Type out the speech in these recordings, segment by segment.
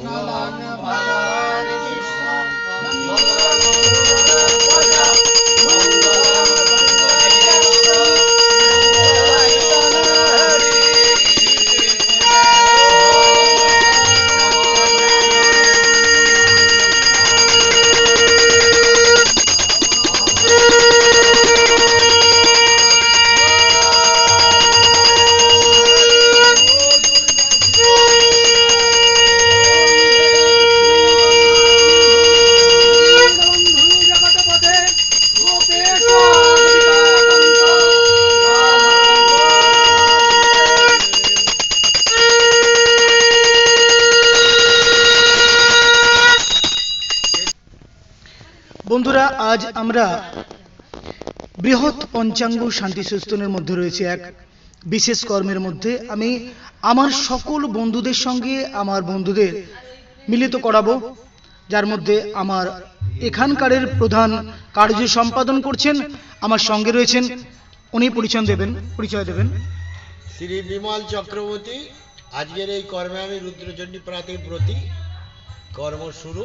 Mangalang Mangalang Mangalang Mangalang Mangalang Mangalang বন্ধুরা, আজ আমরা বৃহৎ পঞ্চাঙ্গ শান্তি সুস্থনের মধ্যে রয়েছে এক বিশেষ কর্মের মধ্যে। আমি আমার সকল বন্ধুদের সঙ্গে আমার বন্ধুদের মিলিত করাবো, যার মধ্যে আমার এখানকারের প্রধান কার্য সম্পাদন করছেন, আমার সঙ্গে রয়েছেন, উনি পরিচয় দেবেন পরিচয় দেবেন। শ্রী বিমল চক্রবর্তী, আজকের এই কর্মে আমি রুদ্রচণ্ডী প্রাতে ব্রতী কর্ম শুরু।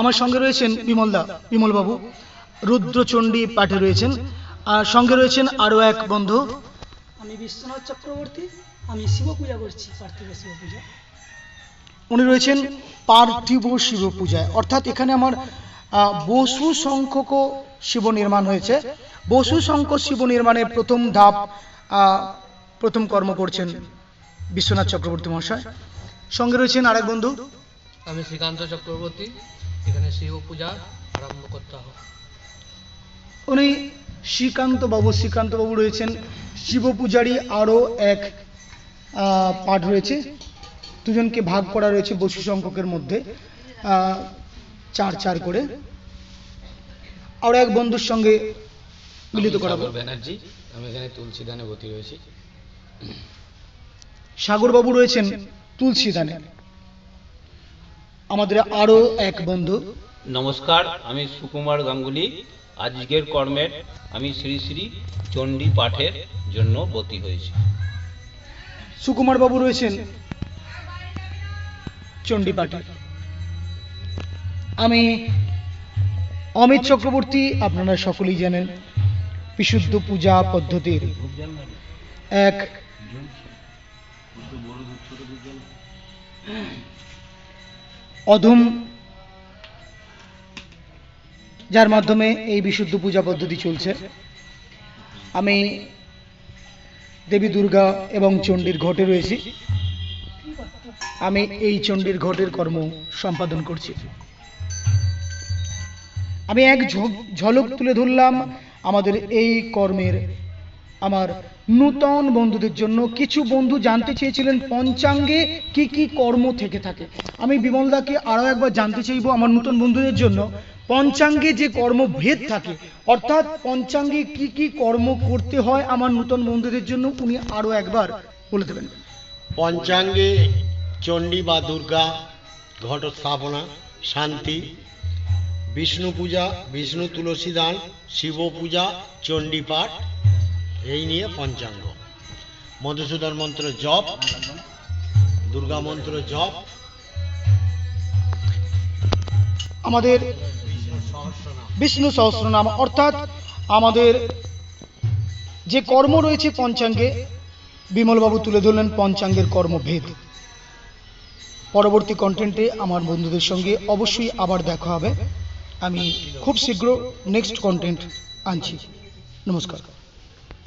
আমার সঙ্গে রয়েছেন বিমলদা বিমলবাবু। রুদ্রচণ্ডী পাঠে রয়েছেন। আর সঙ্গে রয়েছেন আরও এক বন্ধু। আমি বিশ্বনাথ চক্রবর্তী আমি শিব পূজা করছি পার্থিব শিব পূজা উনি রয়েছেন পার্থিব শিব পূজায় অর্থাৎ এখানে আমার বসু সংখ্যক শিব নির্মাণ হয়েছে। বসু সংখ্যক শিব নির্মাণের প্রথম ধাপ প্রথম কর্ম করছেন বিশ্বনাথ চক্রবর্তী মহাশয়। সঙ্গে রয়েছেন আরেক বন্ধু। আমি শ্রীকান্ত চক্রবর্তী। এখানে শিব পূজা আরম্ভ করতে হবে উনি শ্রীকান্ত বাবু শ্রীকান্ত বাবু রয়েছেন। শিব পূজারই আরও এক পাঠ রয়েছে। দুজনকে ভাগ করা রয়েছে বসু সংখ্যকের মধ্যে চার চার করে। আরও এক বন্ধুর সঙ্গে মিলিত করাবো। সাগর ব্যানার্জি আমি এখানে তুলসী দানে ভর্তি রয়েছি। সাগরবাবু রয়েছেন তুলসী দানে। আমাদের আরও এক বন্ধু। নমস্কার আমি সুকুমার গাঙ্গুলি। আজকের কর্মের আমি শ্রী শ্রী চণ্ডী পাঠের জন্য বতী হয়েছি। সুকুমার বাবু রয়েছেন চণ্ডীপাঠে আমি অমিত চক্রবর্তী আপনারা সকলেই জানেন বিশুদ্ধ পূজা পদ্ধতির এক অধম, যার মাধ্যমে এই বিশুদ্ধ পূজা পদ্ধতি চলছে। আমি দেবী দুর্গা এবং চণ্ডীর ঘটে রয়েছি। আমি এই চণ্ডীর ঘটের কর্ম সম্পাদন করছি। আমি এক ঝলক তুলে ধরলাম আমাদের এই কর্মের আমার নূতন বন্ধুদের জন্য কিছু বন্ধু জানতে চেয়েছিলেন পঞ্চাঙ্গে কি কি কর্ম থেকে থাকে। আমি বিমলদাকে আরও একবার জানতে চাইব আমার নূতন বন্ধুদের জন্য। পঞ্চাঙ্গে যে কর্মভেদ থাকে, অর্থাৎ পঞ্চাঙ্গে কি কি কর্ম করতে হয় আমার নূতন বন্ধুদের জন্য উনি আরও একবার বলে দেবেন। পঞ্চাঙ্গে চণ্ডী বা দুর্গা, ঘট স্থাপনা, শান্তি, বিষ্ণু পূজা, বিষ্ণু তুলসী দান, শিব পূজা, চণ্ডী পাঠ এই নিয়ে পঞ্চাঙ্গ। মধুসূদন মন্ত্র জপ, দুর্গা মন্ত্র জপ। আমাদের বিষ্ণু সহস্রনাম, অর্থাৎ আমাদের যে কর্ম রয়েছে পঞ্চাঙ্গে, বিমলবাবু তুলে ধরলেন পঞ্চাঙ্গের কর্মভেদ। পরবর্তী কন্টেন্টে আমার বন্ধুদের সঙ্গে অবশ্যই আবার দেখা হবে। আমি খুব শীঘ্র নেক্সট কন্টেন্ট আনছি। নমস্কার।